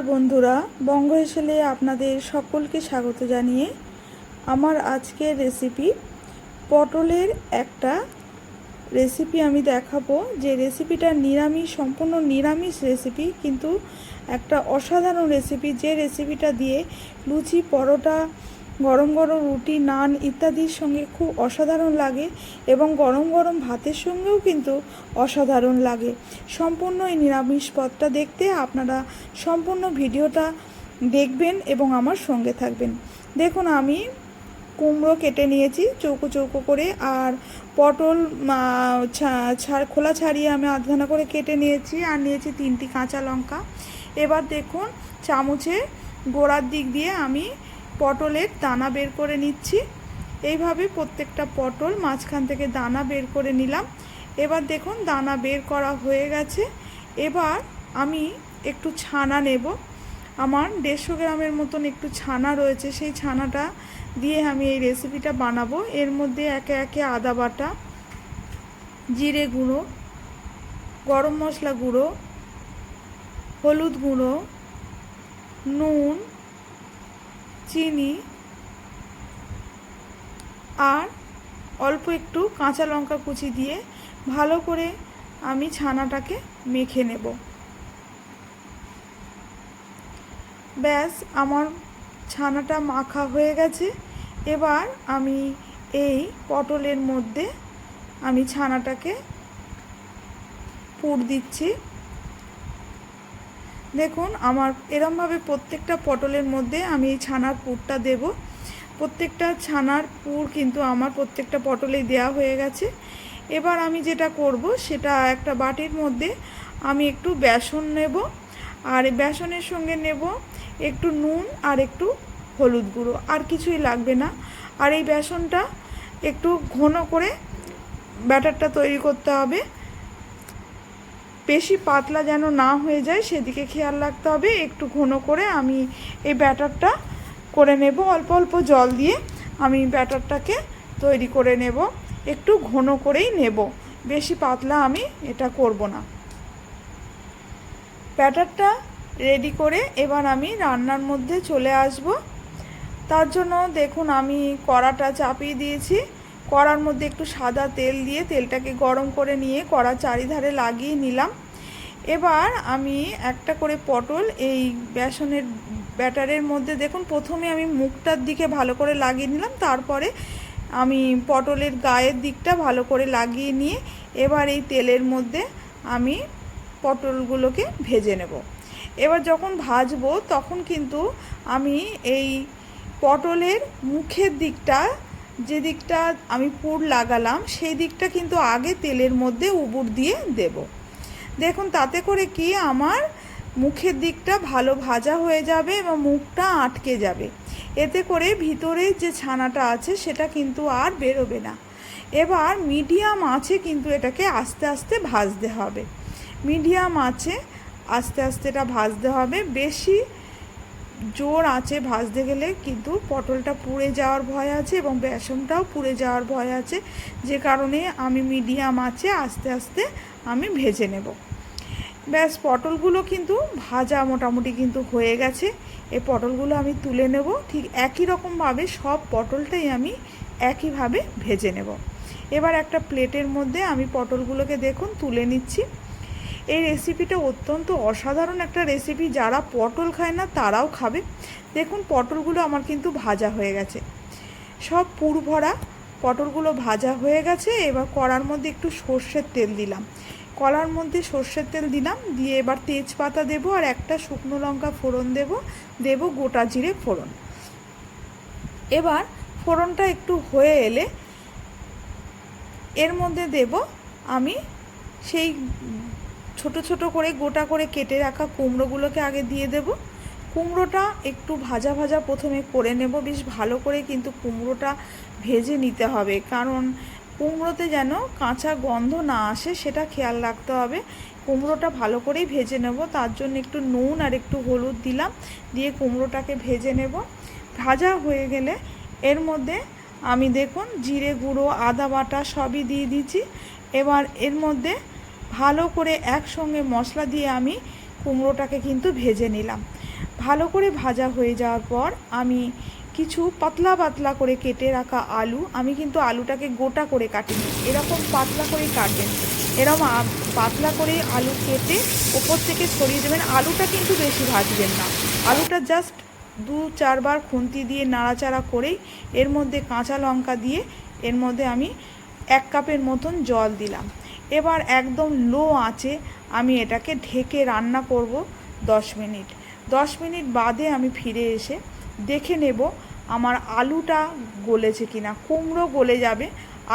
নমস্কার বন্ধুরা, বঙ্গ হেসেলে আপনাদের সকলকে স্বাগত জানিয়ে আমার আজকের রেসিপি পটলের একটা রেসিপি আমি দেখাবো। যে রেসিপিটা নিরামিষ, সম্পূর্ণ নিরামিষ রেসিপি কিন্তু একটা অসাধারণ রেসিপি যে রেসিপিটা দিয়ে লুচি, পরোটা গরম গরম রুটি, নান ইত্যাদির সঙ্গে খুব অসাধারণ লাগে এবং গরম গরম ভাতের সঙ্গেও কিন্তু অসাধারণ লাগে। সম্পূর্ণ এই নিরামিষ পদটা দেখতে আপনারা সম্পূর্ণ ভিডিওটা দেখবেন এবং আমার সঙ্গে থাকবেন। দেখুন, আমি কুমড়ো কেটে নিয়েছি চৌকো চৌকো করে আর পটল খোলা ছাড়িয়ে আমি আধখানা করে কেটে নিয়েছি আর নিয়েছি তিনটি কাঁচা লঙ্কা। এবার দেখুন, চামচে গোড়ার দিক দিয়ে আমি পটলের দানা বের করে নিচ্ছি। এইভাবে প্রত্যেকটা পটল মাঝখান থেকে দানা বের করে নিলাম। এবার দেখুন, দানা বের করা হয়ে গেছে। এবার আমি একটু ছানা নেব। আমার দেড়শো গ্রামের মতন একটু ছানা রয়েছে। সেই ছানাটা দিয়ে আমি এই রেসিপিটা বানাবো। এর মধ্যে একে একে আদা বাটা, জিরে গুঁড়ো, গরম মশলা গুঁড়ো, হলুদ গুঁড়ো, নুন চিনি আর অল্প একটু কাঁচা লঙ্কা কুচি দিয়ে ভালো করে আমি ছানাটাকে মেখে নেব। ব্যাস, আমার ছানাটা মাখা হয়ে গেছে। এবার আমি এই পটলের মধ্যে আমি ছানাটাকে পুর দিচ্ছি। দেখুন, আমার এরমভাবে প্রত্যেকটা পটলের মধ্যে আমি এই ছানার পুরটা দেব। প্রত্যেকটা ছানার পুর কিন্তু আমার প্রত্যেকটা পটলেই দেওয়া হয়ে গেছে। এবার আমি যেটা করব, সেটা একটা বাটির মধ্যে আমি একটু বেসন নেব, আর বেসনের সঙ্গে নেব একটু নুন আর একটু হলুদ গুঁড়ো, আর কিছুই লাগবে না। আর এই বেসনটা একটু ঘন করে ব্যাটারটা তৈরি করতে হবে। বেশি পাতলা যেন না হয়ে যায়, সেদিকে খেয়াল রাখতে হবে। একটু ঘন করে আমি এই ব্যাটারটা করে নেব। অল্প অল্প জল দিয়ে আমি ব্যাটারটাকে তৈরি করে নেব। একটু ঘন করেই নেব। বেশি পাতলা আমি এটা করব না। ব্যাটারটা রেডি করে এবার আমি রান্নার মধ্যে চলে আসব। তার জন্য দেখুন আমি কড়াটা চাপিয়ে দিয়েছি। কড়ার মধ্যে একটু সাদা তেল দিয়ে তেলটাকে গরম করে নিয়ে কড়া চারিধারে লাগিয়ে নিলাম। এবার আমি একটা করে পটল, এই বেসনের ব্যাটারের মধ্যে দেখুন, প্রথমে আমি মুখটার দিকে ভালো করে লাগিয়ে নিলাম, তারপরে আমি পটলের গায়ের দিকটা ভালো করে লাগিয়ে নিয়ে এবার এই তেলের মধ্যে আমি পটলগুলোকে ভেজে নেব। এবার যখন ভাজবো, তখন কিন্তু আমি এই পটলের মুখের দিকটা যে দিকটা আমি পুর লাগালাম, সেই দিকটা কিন্তু আগে তেলের মধ্যে উবুর দিয়ে দেব। দেখুন, তাতে করে কি আমার মুখের দিকটা ভালো ভাজা হয়ে যাবে এবং মুখটা আটকে যাবে। এতে করে ভিতরে যে ছানাটা আছে, সেটা কিন্তু আর বেরোবে না। এবার মিডিয়াম আছে কিন্তু এটাকে আস্তে আস্তে ভাজতে হবে। মিডিয়াম আছে আস্তে আস্তে এটা ভাজতে হবে। বেশি জোর আঁচে ভাজতে গেলে, কিন্তু পটলটা পুড়ে যাওয়ার ভয় আছে এবং বেসনটাও পুড়ে যাওয়ার ভয় আছে। যে কারণে আমি মিডিয়াম আঁচে আস্তে আস্তে আমি ভেজে নেব। ব্যাস, পটলগুলো কিন্তু ভাজা মোটামুটি কিন্তু হয়ে গেছে। এই পটলগুলো আমি তুলে নেব। ঠিক একই রকমভাবে সব পটলটাই আমি একইভাবে ভেজে নেব। এবার একটা প্লেটের মধ্যে আমি পটলগুলোকে দেখুন, তুলে নিচ্ছি। এই রেসিপিটা অত্যন্ত অসাধারণ একটা রেসিপি যারা পটল খায় না, তারাও খাবে। দেখুন, পটলগুলো আমার কিন্তু ভাজা হয়ে গেছে। সব পুর ভরা পটলগুলো ভাজা হয়ে গেছে। এবার কড়ার মধ্যে একটু সর্ষের তেল দিলাম। কলার মধ্যে সর্ষের তেল দিলাম। দিয়ে এবার তেজপাতা দেবো আর একটা শুকনো লঙ্কা ফোড়ন দেব। দেব গোটা জিরে ফোড়ন। এবার ফোড়নটা একটু হয়ে এলে এর মধ্যে দেব আমি সেই ছোট ছোট করে গোটা করে কেটে রাখা কুমড়োগুলোকে আগে দিয়ে দেব। কুমড়োটা একটু ভাজা ভাজা প্রথমে করে নেব। বেশ ভালো করে কিন্তু কুমড়োটা ভেজে নিতে হবে। কারণ কুমড়োতে যেন কাঁচা গন্ধ না আসে, সেটা খেয়াল রাখতে হবে। কুমড়োটা ভালো করেই ভেজে নেব। তার জন্য একটু নুন আর একটু হলুদ দিলাম। দিয়ে কুমড়োটাকে ভেজে নেব। ভাজা হয়ে গেলে এর মধ্যে আমি দেখুন, জিরে গুঁড়ো, আদা বাটা সবই দিয়ে দিচ্ছি। এবার এর মধ্যে ভালো করে একসঙ্গে মশলা দিয়ে আমি কুমড়োটাকে কিন্তু ভেজে নিলাম। ভালো করে ভাজা হয়ে যাওয়ার পর আমি কিছু পাতলা পাতলা করে কেটে রাখা আলু আমি কিন্তু আলুটাকে গোটা করে কাটিনি, এরকম পাতলা করেই কাটবেন। এরকম পাতলা করে আলু কেটে ওপর থেকে ছড়িয়ে দেবেন। আলুটা কিন্তু বেশি ভাজবেন না। আলুটা জাস্ট দু, চারবার খুন্তি দিয়ে নাড়াচাড়া করেই এর মধ্যে কাঁচা লঙ্কা দিয়ে এর মধ্যে আমি এক কাপের মতন জল দিলাম। এবার একদম লো আঁচে আমি এটাকে ঢেকে রান্না করব দশ মিনিট। দশ মিনিট বাদে আমি ফিরে এসে দেখে নেব আমার আলুটা গলেছে কিনা, কুমড়ো গলে যাবে,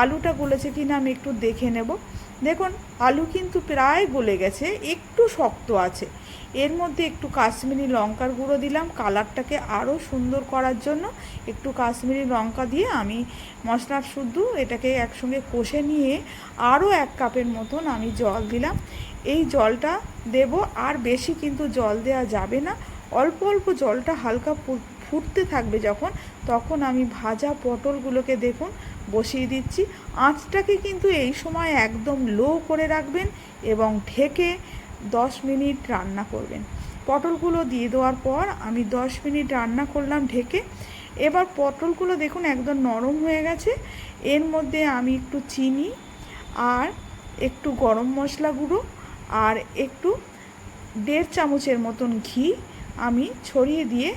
আলুটা গলেছে কিনা আমি একটু দেখে নেব। দেখুন, আলু কিন্তু প্রায় গলে গেছে, একটু শক্ত আছে। এর মধ্যে একটু কাশ্মীরি লঙ্কার গুঁড়ো দিলাম, কালারটাকে আরও সুন্দর করার জন্য একটু কাশ্মীরি লঙ্কা দিয়ে আমি মশলার শুদ্ধ এটাকে একসঙ্গে কষে নিয়ে আরও এক কাপের মতন আমি জল দিলাম। এই জলটা দেব, আর বেশি কিন্তু জল দেওয়া যাবে না। অল্প অল্প জলটা হালকা ফুটতে থাকবে যখন, তখন আমি ভাজা পটলগুলোকে দেখুন বসিয়ে দিচ্ছি। আঁচটাকে কিন্তু এই সময় একদম লো করে রাখবেন এবং ঢেকে দশ মিনিট রান্না করবেন। পটলগুলো দিয়ে দেওয়ার পর আমি দশ মিনিট রান্না করলাম ঢেকে। এবার পটলগুলো দেখুন একদম নরম হয়ে গেছে। এর মধ্যে আমি একটু চিনি আর একটু গরম মশলা গুঁড়ো আর একটু দেড় চামচের মতন ঘি আমি ছড়িয়ে দিয়ে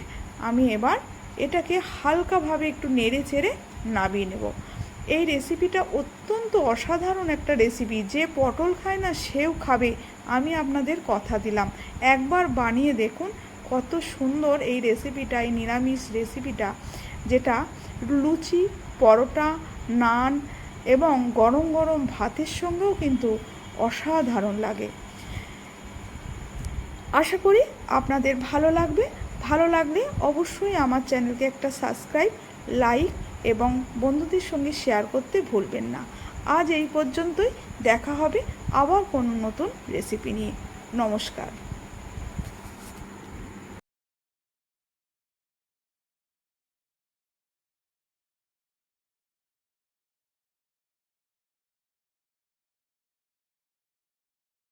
আমি এবার এটাকে হালকাভাবে একটু নেড়ে চেড়ে নামিয়ে নেব। এই রেসিপিটা অত্যন্ত অসাধারণ একটা রেসিপি যে পটল খায় না, সেও খাবে। আমি আপনাদের কথা দিলাম। একবার বানিয়ে দেখুন কত সুন্দর এই রেসিপিটা এই নিরামিষ রেসিপিটা যেটা লুচি, পরোটা, নান এবং গরম গরম ভাতের সঙ্গেও কিন্তু অসাধারণ লাগে। আশা করি আপনাদের ভালো লাগবে। ভালো লাগলে অবশ্যই আমার চ্যানেলকে একটা সাবস্ক্রাইব লাইক এবং বন্ধুদের সঙ্গে শেয়ার করতে ভুলবেন না। আজ এই পর্যন্তই। দেখা হবে আবার কোনো নতুন রেসিপি নিয়ে। নমস্কার।